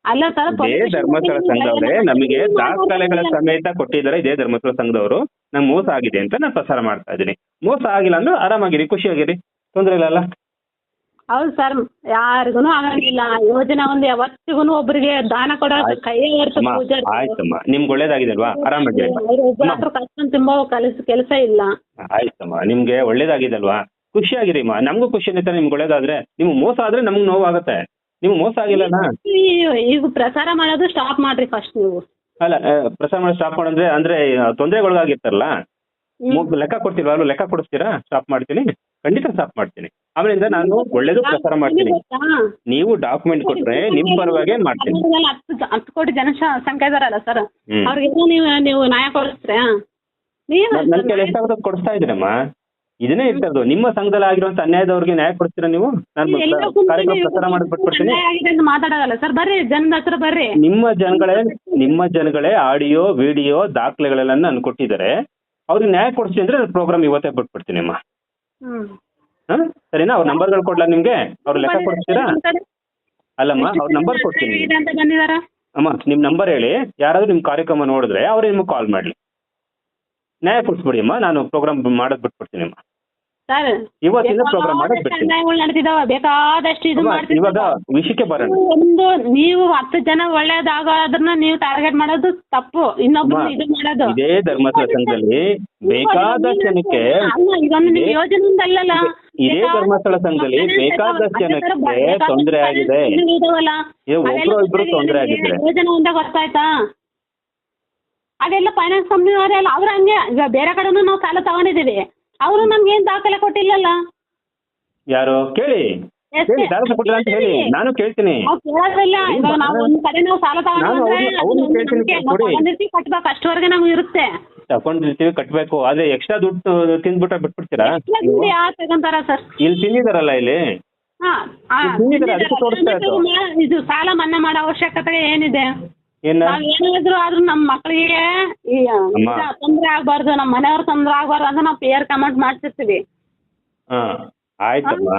ಅಲ್ಲ ಸರ್ ಇದೇ ಧರ್ಮಸ್ಥಳ ಸಂಘದವರೇ ನಮಗೆ ದಾಖಲೆಗಳ ಸಮೇತ ಕೊಟ್ಟಿದ್ದಾರೆ. ಇದೇ ಧರ್ಮಸ್ಥಳ ಸಂಘದವರು. ನಂಗೆ ಮೋಸ ಆಗಿದೆ ಅಂತ ನಾನು ಪ್ರಸಾರ ಮಾಡ್ತಾ ಇದ್ದೀನಿ. ಮೋಸ ಆಗಿಲ್ಲ ಅಂದ್ರೆ ಆರಾಮಾಗಿರಿ ಖುಷಿಯಾಗಿರಿ. ತೊಂದರೆ ಇಲ್ಲ ಅಲ್ಲ. ಹೌದು ಸರ್ ಯಾರಿಗೂ ಆಗಂಗಿಲ್ಲ. ಯೋಜನೆ ಒಂದು ಯಾವತ್ತಿಗೂ ಒಬ್ಬರಿಗೆ ದಾನ ಕೊಡೋ ಅಮ್ಮ ಆಯ್ತಮ್ಮ. ನಿಮ್ಗೆ ಒಳ್ಳೇದಾಗಿದೆ ಅಲ್ವಾ ಆರಾಮಾಗಿರಿ ಅವ್ರು ಒಬ್ಬರ ಕಷ್ಟ ತುಂಬೋ ಕೆಲಸ ಕೆಲಸ ಇಲ್ಲ. ಆಯ್ತಮ್ಮ. ನಿಮ್ಗೆ ಒಳ್ಳೇದಾಗಿದೆ ಅಲ್ವಾ ಖುಷಿಯಾಗಿರಿಮ್ಮ. ನಮಗೂ ಖುಷಿ ಆಗುತ್ತೆ ನಿಮ್ಗೆ ಒಳ್ಳೇದಾದ್ರೆ. ನಿಮ್ಗೆ ಮೋಸ ಆದ್ರೆ ನಮ್ಗೆ ನೋವಾಗತ್ತೆ. ನಿಮ್ಗೆ ಮೋಸ ಆಗಿಲ್ಲನ? ಈ- ಈಗ ಪ್ರಸಾರ ಮಾಡೋದು ಸ್ಟಾಪ್ ಮಾಡ್ರಿ ಫಸ್ಟ್ ನೀವು. ಅಲ್ಲ ಆ, ಪ್ರಸಾರ ಮಾಡಿ ಸ್ಟಾಪ್ ಮಾಡಂದ್ರೆ ಅಂದ್ರೆ ತೊಂದರೆಗೊಳಗಾಗಿರ್ತಾರಲ್ಲ? ಲೆಕ್ಕ ಕೊಡ್ತೀರಾ ಲೆಕ್ಕ ಕೊಡಿಸ್ತೀರಾ? ಸ್ಟಾಪ್ ಮಾಡ್ತೀನಿ. ಖಂಡಿತ ಸ್ಟಾಪ್ ಮಾಡ್ತೀನಿ. ಆಮೇಲಿಂದ ನಾನು ಒಳ್ಳೇದು ಪ್ರಸಾರ ಮಾಡ್ತೀನಿ. ನೀವು ಡಾಕ್ಯುಮೆಂಟ್ ಕೊಟ್ರೆ ನಿಮ್ ಪರವಾಗಿ ಮಾಡ್ತೀನಿ? ಹತ್ತು ಹತ್ತು ಕೋಟಿ ಜನ ಸಂಖ್ಯೆ ಇದಾರಲ್ಲ ಸರ್ ಅವ್ರಿಗೆ ಅವ್ರಿಗೆಲ್ಲ ನೀವು ನೀವು ನ್ಯಾಯ ಕೊಡಿಸ್ರೆ ಕೈಲಿ ಎಷ್ಟಾಗುತ್ತೋ ಕೊಡಿಸ್ತಾ ಇದ್ದೀರಮ್ಮ ಇದನ್ನೇ ಇರ್ತದ್ದು ನಿಮ್ಮ ಸಂಘದಲ್ಲಿ ಆಗಿರುವಂತ ಅನ್ಯಾಯದವ್ರಿಗೆ ನ್ಯಾಯ ಕೊಡ್ತೀರಾ ನೀವು? ನಾನು ಕಾರ್ಯಕ್ರಮ ಪ್ರಸಾರ ಮಾಡಿ ಮಾತಾಡಲ್ಲ ಸರ್ ಬರ್ರಿ ಜನದ ಹತ್ರ ಬರ್ರಿ. ನಿಮ್ಮ ಜನಗಳೇ ನಿಮ್ಮ ಜನಗಳೇ ಆಡಿಯೋ ವಿಡಿಯೋ ದಾಖಲೆಗಳೆಲ್ಲ ನಾನು ಕೊಟ್ಟಿದ್ದಾರೆ. ಅವ್ರಿಗೆ ನ್ಯಾಯ ಕೊಡಿಸಿ ಅಂದ್ರೆ ಪ್ರೋಗ್ರಾಮ್ ಇವತ್ತೇ ಬಿಟ್ಬಿಡ್ತೀನಿ ಅಮ್ಮ ಹಾ? ಸರಿನಾ? ಅವ್ರ ನಂಬರ್ಗಳು ಕೊಡ್ಲಾ ನಿಮ್ಗೆ? ಅವ್ರ ಲೆಕ್ಕ ಕೊಡ್ತೀರಾ? ಅಲ್ಲಮ್ಮ ಅವ್ರ ನಂಬರ್ ಕೊಡ್ತೀನಿ. ಅಮ್ಮ ನಿಮ್ ನಂಬರ್ ಹೇಳಿ. ಯಾರಾದ್ರೂ ನಿಮ್ ಕಾರ್ಯಕ್ರಮ ನೋಡಿದ್ರೆ ಅವ್ರು ನಿಮ್ಗೆ ಕಾಲ್ ಮಾಡ್ಲಿ. ನ್ಯಾಯ ಕೊಡಿಸ್ಬಿಡಿ ಅಮ್ಮ. ನಾನು ಪ್ರೋಗ್ರಾಮ್ ಮಾಡೋದ್ ಬಿಟ್ಬಿಡ್ತೀನಿ ಅಮ್ಮ. ಸರ್ ಇವತ್ತಿನ ಪ್ರೋಗ್ರಾಮ್ ಮಾಡೋದು ಬಿಡ್ತೀನಿ. ಅನ್ಯಾಯಗಳು ಬೇಕಾದಷ್ಟು ಇದು ಅಮ್ಮ, ಮಾಡ್ತಿದಾವ ಇವಾಗ ವಿಷಯಕ್ಕೆ ಬರೋಣ. ಒಂದು ನೀವು ಹತ್ತು ಜನ ಒಳ್ಳೇದಾಗೋದನ್ನ ನೀವು ಟಾರ್ಗೆಟ್ ಮಾಡೋದು ತಪ್ಪು. ಇನ್ನೊಬ್ರು ಅಮ್ಮ, ಇದು ಮಾಡೋದು. ಇದೇ ಧರ್ಮಸ್ಥಳ ಸಂಘದಲ್ಲಿ ಬೇಕಾದಷ್ಟು ಜನಕ್ಕೆ ಅಲ್ಲ ಇದೊಂದು ನಿಮ್ ಇದೇ- ಯೋಜನೆ ಅಲ್ಲಲ್ಲ. ಇದೇ ಧರ್ಮಸ್ಥಳ ಸಂಘದಲ್ಲಿ ಬೇಕಾದಷ್ಟು ಜನಕ್ಕೆ ತೊಂದರೆ ಆಗಿದೆ. ಇದು ಒಬ್ರು ಇಬ್ರು ತೊಂದರೆ ಆಗಿದ್ರೆ. ಯೋಜನೆ ಒಂದೇ ಗೊತ್ತಾಯ್ತಾ? ಅದೆಲ್ಲ ಫೈನಾನ್ಸ್ ಕಂಪ್ನಿಯವರೆಲ್ಲ ಅವ್ರ ಹಂಗೆ. ಈಗ ಬೇರೆ ಕಡೆನೂ ನಾವು ಸಾಲ ತಗೊಂಡಿದ್ದೀವಿ. ಅವರು ನಮ್ಗೆ ಏನ್ ದಾಖಲೆ ಕೊಟ್ಟಿಲ್ಲಲ್ಲ? ಯಾರು? ಕೇಳಿ? ಹೇಳಿ ದಾಖಲೆ ಕೊಟ್ಟಿಲ್ಲ ಅಂತ ಹೇಳಿ. ನಾನು ಕೇಳ್ತೀನಿ. ನಾವು ಕೇಳೋದಿಲ್ಲ ಇವಾಗ ನಾವು ಒಂದ್ ಕಡೆ ನಾವು ಸಾಲ ನಾನು ಅವ್ರು- ಅವ್ರು ಕೇಳ್ತೀನಿ, ಕೊಡಿ. ಕಟ್ಬೇಕು. ಅಷ್ಟವರೆಗೆ ನಮ್ಗೆ ಇರುತ್ತೆ. ತಗೊಂಡಿರ್ತೀವಿ ಕಟ್ಬೇಕು. ಆದ್ರೆ ಎಕ್ಸ್ಟ್ರಾ ದುಡ್ಡು ತಿಂದ್ಬಿಟ್ಟ ಬಿಟ್ಬಿಡ್ತೀರಾ? ಎಷ್ಟ್ರ ದುಡ್ಡು ಯಾರು ತಗೊಂತಾರ ಸರ್? ಇಲ್ಲಿ ತಿಂದಿದಾರಲ್ಲ ಇಲ್ಲಿ? ಹಾ. ಮಾ- ಇದು ಸಾಲ ಮನ್ನಾ ಮಾಡೋ ಅವಶ್ಯಕತೆ ಏನಿದೆ? ಏನ ನಾವ್ ಏನಾದ್ರು ಆದ್ರೂ ನಮ್ ಮಕ್ಕಳಿಗೆ ಈ ಅಮ್ಮ. ಇದ ತೊಂದ್ರೆ ಆಗ್ಬಾರ್ದು ನಮ್ ಮನೆಯವ್ರ ತೊಂದ್ರೆ ಆಗ್ಬಾರ್ದು ಅಂತ ನಾವು ಪೇರ್ ಕಮೆಂಟ್ ಮಾಡ್ತಿರ್ತೀವಿ ಹಾ ಆಯ್ತಮ್ಮ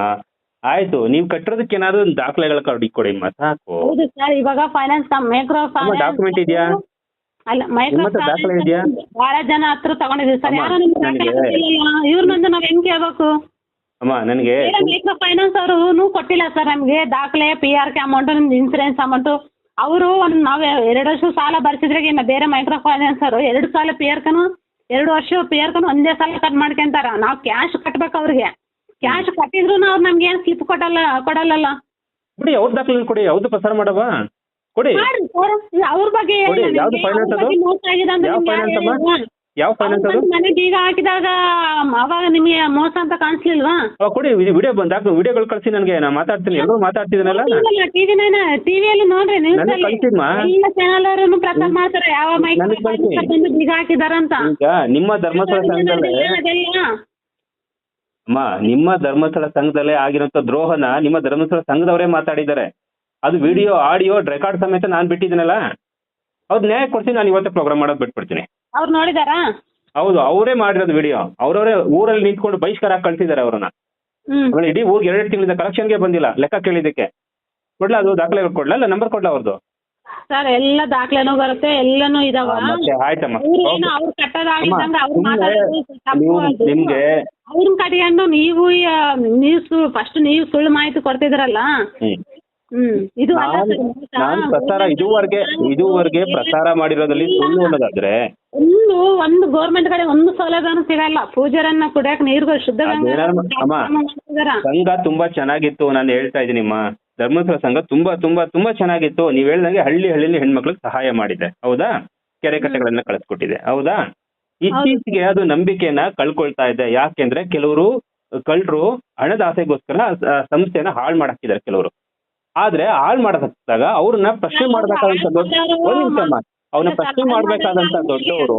ಆಯ್ತು ನೀವು ಕಟ್ಟಿರೋದಕ್ಕೆ ಏನಾದ್ರು ಒಂದು ದಾಖಲೆಗಳ ಕೊಡಿ ಕೊಡಿಮ್ಮ ಸಾಕು ಹೌದು ಸರ್ ಇವಾಗ ಫೈನಾನ್ಸ್ ಮೈಕ್ರೋ ಅಮ್ಮ, ಇದೆಯಾ ಇದ್ಯಾ? ಅಲ್ಲ ಮೈಕ್ರೋ ನಿಮ್ಮ ದಾಖಲೆ ಇದೆಯಾ? ಬಹಳ ಜನ ಹತ್ರ ತಗೊಂಡಿದ್ದೀವಿ ಸರ್ ಅಮ್ಮ, ಯಾರು ನಿಮ್ಗೆ ನನಗೆ- ಇವ್ರನ್ನೊಂದು ನಾವ್ ಹೆಂಗ್ ಕೇಳ್ಬೇಕು ಅಮ್ಮ ನನಗೆ ಮೈಕ್ರೋ ಫೈನಾನ್ಸ್ ಅವರು ಕೊಟ್ಟಿಲ್ಲ ಸರ್ ನಮ್ಗೆ ದಾಖಲೆ ಪಿ ಆರ್ ಕೆ ಅಮೌಂಟ್ ನಿಮ್ದು ಇನ್ಸೂರೆನ್ಸ್ ಅಮೌಂಟ್ ಅವರು ಒಂದು ನಾವು ಎರಡು ವರ್ಷ ಸಾಲ ಬರ್ಸಿದ್ರೆ ಇನ್ನು ಬೇರೆ ಮೈಕ್ರೋ ಫೈನಾನ್ಸ್ ಅವರು ಎರಡು ಸಾಲ ಪಿ ಆರ್ ಕನು ಎರಡು ವರ್ಷ ಪಿ ಆರ್ ಕನು ಒಂದೇ ಸಲ ಕಟ್ ಮಾಡ್ಕೊಂತಾರ ನಾವು ಕ್ಯಾಶ್ ಕಟ್ಬೇಕು ಅವ್ರಿಗೆ ಕ್ಯಾಶ್ ಕಟ್ಟಿದ್ರು ಅವ್ರು ನಮ್ಗೆ ಏನು ಸ್ಲಿಪ್ ಕೊಡಲ್ಲ ಕೊಡಲ್ಲಲ್ಲ ಬಿಡಿ ಅವ್ರ ದಾಖಲೆ ಕೊಡಿ ಯಾವ್ದು ಪ್ರಸಾರ ಮಾಡವ ಕೊಡಿ ಮಾಡ್ರಿ ಸರ್ ಅವ್ರ ಬಗ್ಗೆ ಕೊಡಿ, ಯಾವ್ದು finance ಅದು? ಮೋಸ ಆಗಿದೆ ಅಂತ ಯಾವ ನಿಮ್ಗೆ ಯಾರು finance ಅಮ್ಮ? ಹೇಳಿಲ್ವಾ? ಯಾವ ಫೈನಾನ್ಸ್ ಅದು ಬಂದು ಮನೆ ಬೀಗ ಹಾಕಿದಾಗ ಅವಾಗ ನಿಮಗೆ ಮೋಸ ಅಂತ ಕಾಣಿಸ್ಲಿಲ್ವಾ? ಅವಾಗ ಕೊಡಿ ವಿಡಿಯೋ ಬಂದು ವಿಡಿಯೋಗಳು ಕಳಿಸಿ ನನಗೆ ನಾನು ಮಾತಾಡ್ತೀನಿ. ಎಲ್ಲರೂ ಮಾತಾಡ್ತಿದ್ದೀನಲ್ಲ ಟಿವಿ ಟಿವಿಯಲ್ಲಿ ನೋಡ್ರಿ ನ್ಯೂಸ್ ನನಗೆ ಅಲ್ಲಿ. ಕಳಿಸಿದ್ಮಾ ಎಲ್ಲ ಚಾನಲ್ ಅವರನ್ನು ಪ್ರಚಾರ ಮಾಡ್ತಾರೆ. ಯಾವ ಮೈಕ್ ನನಗೆ ಕಳ್ಸಿ. ಬಂದು ಬೀಗ ಹಾಕಿದಾರಂತ ಈಗ ನಿಮ್ಮ ಧರ್ಮಸ್ಥಳ ಸಂಘದಲ್ಲಿ ಅದೆಲ್ಲ ಅಮ್ಮ ನಿಮ್ಮ ಧರ್ಮಸ್ಥಳ ಸಂಘದಲ್ಲೇ ಆಗಿರೋಂಥ ದ್ರೋಹನ ನಿಮ್ಮ ಧರ್ಮಸ್ಥಳ ಸಂಘದವರೇ ಮಾತಾಡಿದ್ದಾರೆ. ಅದು ವಿಡಿಯೋ ಆಡಿಯೋ ರೆಕಾರ್ಡ್ ಸಮೇತ ನಾನು ಬಿಟ್ಟಿದ್ದೀನಲ್ಲ? ಅವ್ರು ನ್ಯಾಯ ಕೊಡ್ತೀನಿ ನಾನು ಇವತ್ತೇ ಪ್ರೋಗ್ರಾಮ್ ಮಾಡೋದು ಬಿಟ್ಬಿಡ್ತೀನಿ. ಅವ್ರು ನೋಡಿದಾರಾ? ಹೌದು ಅವರೇ ಮಾಡಿರೋದು ವಿಡಿಯೋ ಅವ್ರವರೇ ಊರಲ್ಲಿ ನಿಂತ್ಕೊಂಡು ಬಹಿಷ್ಕಾರ ಹಾಕಿ ಕಳ್ಸಿದ್ದಾರೆ ಅವ್ರನ್ನ. ಹ್ಮ್. ಆಮೇಲೆ ಇಡೀ ಊರಿಗೆ ಎರಡು ತಿಂಗಳಿಂದ ಕಲೆಕ್ಷನ್ಗೆ ಬಂದಿಲ್ಲ ಲೆಕ್ಕ ಕೇಳಿದಕ್ಕೆ ಕೊಡ್ಲಾ ಅದು ದಾಖಲೆ ಕೊಡ್ಲಾ? ಇಲ್ಲ ನಂಬರ್ ಕೊಡ್ಲಾ ಅವ್ರದ್ದು ಸರ್ ಎಲ್ಲ ದಾಖಲೆನೂ ಬರುತ್ತೆ ಎಲ್ಲನೂ ಇದಾವ. ಮತ್ತೆ ಆಯ್ತಮ್ಮ. ಇವ್ರೇನು ಅವ್ರು ಕಟ್ಟೋದಾಗಿದ್ದಂಗೆ ಅವ್ರು ಸುಮ್ನೆ ಮಾತಾಡೋದು ತಪ್ಪು ನೀವು ಅದು. ನಿಮ್ಗೆ ಅವ್ರನ್ನ ಕಟ್ಕೊಂಡು ನೀವು ಯಾ- ನೀವು ಸುಳ್ಳು ಫಸ್ಟ್ ನೀವು ಸುಳ್ಳು ಮಾಹಿತಿ ಕೊಡ್ತಿದ್ರಲ್ಲ? ಹ್ಮ್. ಇದು ನಾನು ಸರ್ ನಾನು ಪ್ರಸಾರ ಇದುವರೆಗೆ ಇದುವರೆಗೆ ಪ್ರಸಾರ ಮಾಡಿರೋದ್ರಲ್ಲಿ ಸುಳ್ಳು ಅನ್ನೋದಾದ್ರೆ ಒಂದು ಒಂದು ಗೌರ್ಮೆಂಟ್ ಕಡೆ ಒಂದು ಸೌಲಭ್ಯನೂ ಸಿಗಲ್ಲ. ಪೂಜಾರನ್ನ ಕುಡಿಯಕ್ ನೀರು ಶುದ್ಧ ಅಮ್ಮ. ಸಂಘ ತುಂಬಾ ಚೆನ್ನಾಗಿತ್ತು ನಾನು ಹೇಳ್ತಾ ಇದ್ದೀನಿಮ್ಮ ಧರ್ಮಸ್ಥಳ ಸಂಘ ತುಂಬಾ ತುಂಬಾ ತುಂಬಾ ಚೆನ್ನಾಗಿತ್ತು. ನೀವ್ ಹೇಳ್ದಂಗೆ ಹಳ್ಳಿ ಹಳ್ಳಿಲಿ ಹೆಣ್ಮಕ್ಳಿಗೆ ಸಹಾಯ ಮಾಡಿದೆ. ಹೌದಾ? ಕೆರೆ ಕಟ್ಟೆಗಳನ್ನ ಕಳಿಸ್ಕೊಟ್ಟಿದೆ. ಹೌದಾ? ಇತ್ತೀಚೆಗೆ ಅದು ನಂಬಿಕೆನ ಕಳ್ಕೊಳ್ತಾ ಇದೆ. ಯಾಕೆಂದ್ರೆ ಕೆಲವರು ಕಳ್ಳರು ಹಣದ ಆಸೆಗೋಸ್ಕರ ಸಂಸ್ಥೆನ ಹಾಳು ಮಾಡಾಕಿದ್ದಾರೆ ಕೆಲವರು. ಆದ್ರೆ ಹಾಳು ಮಾಡದಾಗ ಅವ್ರನ್ನ ಪ್ರಶ್ನೆ ಮಾಡ್ಬೇಕಾದಂತ ದೊಡ್ಡ ಒಂದ್ ನಿಮಿಷಮ್ಮ ಅವ್ರನ್ನ ಪ್ರಶ್ನೆ ಮಾಡ್ಬೇಕಾದಂತ ದೊಡ್ಡವರು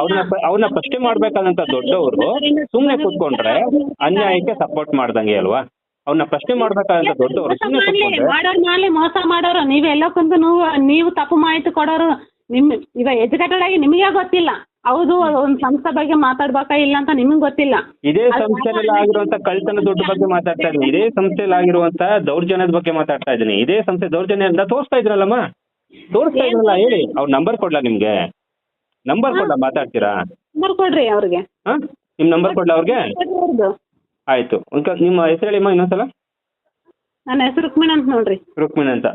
ಅವ್ರನ್ನ ಅವ್ರನ್ನ ಪ್ರಶ್ನೆ ಮಾಡ್ಬೇಕಾದಂತ ದೊಡ್ಡವರು ಸುಮ್ನೆ ಕೂತ್ಕೊಂಡ್ರೆ ಅನ್ಯಾಯಕ್ಕೆ ಸಪೋರ್ಟ್ ಮಾಡ್ದಂಗೆ ಅಲ್ವಾ? ಅವ್ರನ್ನ ಪ್ರಶ್ನೆ ಮಾಡ್ಬೇಕಾದಂತ ದೊಡ್ಡವರು ಸುಮ್ನೆ ಕೂತ್ಕೊಂಡ್ರೆ ಮಾಡೋರ್ ಮೋಸ ಮಾಡೋರು. ನೀವೆಲ್ಲ ಕುಂತು ನೀವು ನೀವು ತಪ್ಪು ಮಾಹಿತಿ ಕೊಡೋರು. ನಿಮ್ ಇವಾಗ ಎಜುಕೇಟೆಡ್ ಆಗಿ ನಿಮಗೆ ಗೊತ್ತಿಲ್ಲ. ಹೌದು ಒಂದ್ ಸಂಸ್ಥೆ ಬಗ್ಗೆ ಮಾತಾಡ್ಬೇಕಾ ಇಲ್ಲ ಅಂತ ನಿಮ್ಗೆ ಗೊತ್ತಿಲ್ಲ. ಇದೇ ಸಂಸ್ಥೆಯಲ್ಲಿ ಆಗಿರುವಂತ ಕಳ್ತನ ದುಡ್ಡು ಬಗ್ಗೆ ಮಾತಾಡ್ತಾ ಇದ್ದೀನಿ. ಇದೇ ಸಂಸ್ಥೆಯಲ್ಲಿ ಆಗಿರುವಂತ ದೌರ್ಜನ್ಯದ ಬಗ್ಗೆ ಮಾತಾಡ್ತಾ ಇದ್ದೀನಿ. ಇದೇ ಸಂಸ್ಥೆ ದೌರ್ಜನ್ಯ ಅಂತ ತೋರಿಸ್ತಾ ಇದ್ರಲ್ಲಮ್ಮ? ತೋರಿಸ್ತಾ ಇದ್ರಲ್ಲ ಹೇಳಿ. ಅವ್ರ ನಂಬರ್ ಕೊಡ್ಲಾ ನಿಮ್ಗೆ? ನಂಬರ್ ಕೊಡ್ಲಾ ಮಾತಾಡ್ತೀರಾ? ನಂಬರ್ ಕೊಡ್ರಿ ಅವ್ರಿಗೆ. ನಿಮ್ ನಂಬರ್ ಕೊಡ್ಲಾ ಅವ್ರಿಗೆ? ಆಯ್ತು. ನಿಮ್ಮ ಹೆಸರು ಹೇಳಿಮ್ಮ ಇನ್ನೊಂದ್ಸಲ. ನನ್ನ ಹೆಸರು ರುಕ್ಮಿಣಿ ಅಂತ ನೋಡ್ರಿ. ರುಕ್ಮಿಣಿ ಅಂತ.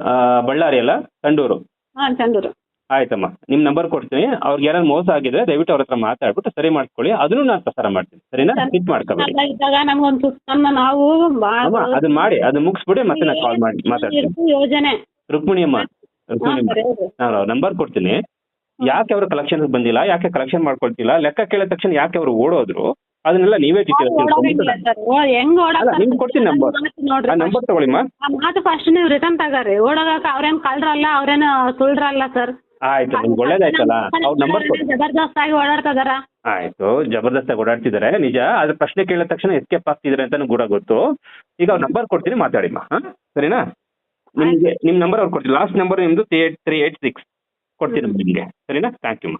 ಬಳ್ಳಾರಿ ಅಲ್ಲ? ತಂಡೂರು. ಹಾ ಚಂದೂರು ಆಯ್ತಮ್ಮ. ನಿಮ್ ನಂಬರ್ ಕೊಡ್ತೀನಿ. ಅವ್ರಿಗೆ ಯಾರು ಮೋಸ ಆಗಿದ್ರೆ ದಯವಿಟ್ಟು ಅವ್ರ ಹತ್ರ ಮಾತಾಡ್ಬಿಟ್ಟು ಸರಿ ಮಾಡ್ಕೊಳ್ಳಿ. ಅದನ್ನು ನಾನು ಪ್ರಸಾರ ಮಾಡ್ತೀನಿ. ಸರಿನಾ? ಸ್ಕಿಪ್ ಮಾಡ್ಕೋಬೇಡಿ. ಇದ್ದಾಗ ನಮ್ಗೊಂದ್ ನಾವು ಅಮ್ಮ ಅದನ್ನ ಮಾಡಿ. ಅದನ್ನ ಮುಗಿಸ್ಬಿಡಿ ಮತ್ತೆ ನಾನು ಕಾಲ್ ಮಾಡಿ ಮಾತಾಡ್ತೀನಿ. ಯೋಜನೆ. ರುಕ್ಮಿಣಿ ಅಮ್ಮ. ರುಕ್ಮಿಣಿ ಅಮ್ಮ. ನಾನು ನಂಬರ್ ಕೊಡ್ತೀನಿ. ಯಾಕೆ ಅವರು ಕಲೆಕ್ಷನ್ ಬಂದಿಲ್ಲ? ಯಾಕೆ ಕಲೆಕ್ಷನ್ ಮಾಡ್ಕೊಳ್ತಿಲ್ಲ? ಲೆಕ್ಕ ಕೇಳಿದ ತಕ್ಷಣ ಯಾಕೆ ಅವರು ಓಡೋದ್ರು? ಅದನ್ನೆಲ್ಲ ನೀವೇ ಡೀಟೇಲ್ ಓಡೋಗಿಲ್ಲ ಸರ್. ಓ, ಹೆಂಗ್ ಅಲ್ಲ ಓಡಾಕ್ತಾರೆ ನಿಮ್ಗೆ ಕೊಡ್ತೀನಿ ನಂಬರ್ ಮಾತು ಆ ನಂಬರ್ ತಗೊಳ್ಳಿಮ್ಮ ಮಾತು ಫಸ್ಟ್ ನೀವು ರಿಟರ್ನ್ ತಗೋರಿ. ಓಡೋಗಕ್ಕೆ ಅವ್ರೇನ್ ಕಳ್ರಲ್ಲ ಅವ್ರೇನು ಸುಳ್ರಲ್ಲ ಸರ್ ಆಯ್ತು ನಿಮ್ಗೆ ಒಳ್ಳೇದಾಯ್ತಲ್ಲ ಅವ್ರ ನಂಬರ್ ಕೊಡಿ. ಜಬರ್ದಸ್ತ್ ಆಗಿ ಓಡಾಡ್ತದಾರ? ಆಯ್ತು ಜಬರ್ದಸ್ತಾಗಿ ಓಡಾಡ್ತಿದ್ದಾರೆ ನಿಜ. ಆದ್ರೆ ಪ್ರಶ್ನೆ ಕೇಳಿದ ತಕ್ಷಣ ಎಸ್ಕೇಪ್ ಆಗ್ತಿದ್ದಾರೆ ಅಂತಾನು ಕೂಡ ಗೊತ್ತು. ಈಗ ಅವ್ರ ನಂಬರ್ ಕೊಡ್ತೀನಿ ಮಾತಾಡಿಮ್ಮ ಹಾ? ಸರಿನಾ? ನಿಮ್ಗೆ ನಿಮ್ ನಂಬರ್ ಅವ್ರು ಕೊಡ್ತೀನಿ. ಲಾಸ್ಟ್ ನಂಬರ್ ನಿಮ್ದು three eight three eight six ಕೊಡ್ತೀನಿ ನಿಮ್ಗೆ. ಸರಿನಾ? Thank you